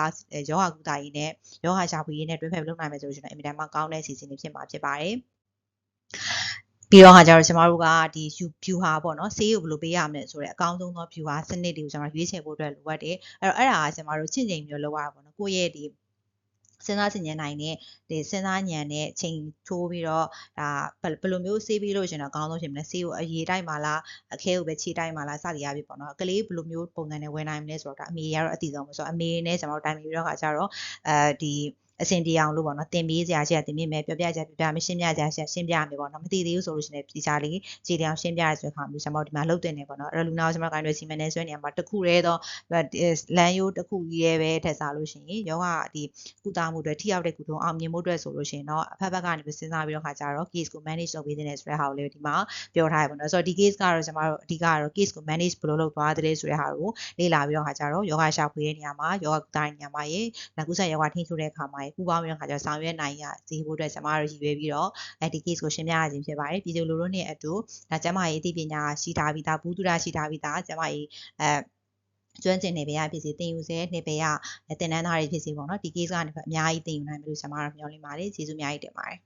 ယောဂကုသရေးနဲ့ယောဂရှာဖွေရေးနဲ့တွဲဖက်လုပ်နိုင်မယ်ဆိုလို့ရှိရင်အင်မတန်မှကောင်းတဲ့စီစဉ်တွေဖြစ်မှာဖြစ်ပါတယ် ပြီးတော့ဟာကျတော့ကျမတို့ကဒီဖြူဟာပေါ့နော်ဆေးကိုဘယ်လိုပေးရမလဲဆိုတော့အကောင်းဆုံးသောဖြူဟာစနစ်တွေကိုကျွန်တော်ရွေးချယ်ဖို့အတွက်လိုအပ်တယ်အဲ့တော့အဲ့ဒါကကျမတို့ချင့်ချိန်မျိုးလုပ်ရတာပေါ့နော်ကိုယ့်ရဲ့ဒီစဉ်းစားဆင်ခြင်နိုင်တဲ့ဒီစဉ်းစားဉာဏ်နဲ့ချိန်ထိုးပြီးတော့ဒါဘယ်လိုမျိုးဆေးပြီးလို့ရှင်တော့အကောင်းဆုံးဖြစ်မလဲဆေးကိုအရေးတိုက်မှာလားအခဲကိုပဲခြေတိုက်မှာလားစသည်အပြည့်ပေါ့နော်ကလေးဘယ်လိုမျိုးပုံစံနဲ့ဝင်နိုင်မလဲဆိုတော့ဒါအမေကတော့အတည်ဆုံးပဲဆိုတော့အမေနဲ့ကျွန်တော်တို့တိုင်ပင်ပြီးတော့ခါကျတော့အဲဒီ အဆင်ပြေအောင်လို့ပေါ့နော်တင်ပေးစရာရှိတာတင်ပေးမယ်ပြောပြကြပြပြမရှင်းပြကြရှင်းပြမယ်ပေါ့နော်မသိသေးဘူးဆိုလို့ရှိရင်ဒီချာလေးခြေတောင်ရှင်းပြရဆိုတဲ့ခါမျိုးကျွန်တော်ဒီမှာလှုပ်တင်နေပေါ့နော်အဲ့လိုလူနာကျွန်တော်ကိုင်းတွေစီမံနေဆွဲနေမှာတခုတည်းတော့လမ်းရိုးတခုကြီးရဲပဲထက်စားလို့ရှိရင်ယောဂဒီကုသမှုတွေထိရောက်တဲ့ကုထုံးအောင်မြင်မှုတွေဆိုလို့ရှိရင်တော့အဖက်ဘက်ကနေစဉ်းစားပြီးတော့ခါကြတော့ case ကို manage လုပ်ပေးတဲ့ဆိုတဲ့ဟာကိုလည်းဒီမှာပြောထားရပါတော့ဆိုတော့ဒီ case ကတော့ကျွန်တော်တို့အဓိကတော့ case ကို manage ဘယ်လိုလုပ်သွားသလဲဆိုတဲ့ဟာကိုလေ့လာပြီးတော့ခါကြတော့ယောဂရှာဖွေတဲ့နေရာမှာယောဂကုသတဲ့နေရာမှာရေလက်ကုဆက်ယောဂထိန်းချုပ်တဲ့အခါမှာရေပူပေါင်းပြီးတော့ခါကြဆောင်ရွက်နိုင်ရစီဖို့အတွက်ကျွန်မတို့ရည်ရွယ်ပြီးတော့အဲဒီ case ကိုရှင်းပြရခြင်းဖြစ်ပါတယ်ပြည်သူလူထုနဲ့အတူဒါကျမရေးအသိပညာရှိထားပြီးသားဘူးတူတာရှိထားပြီးသားကျမရေးအဲကျွမ်းကျင်နေပေရဖြစ်စီတင်ယူစေနေပေရတင်နန်းသားတွေဖြစ်စီပေါ့နော်ဒီ case ကနေအများကြီးတင်ယူနိုင်ပြီလို့ကျွန်မတို့မျှော်လင့်ပါတယ်ကျေးဇူးအများကြီးတင်ပါတယ်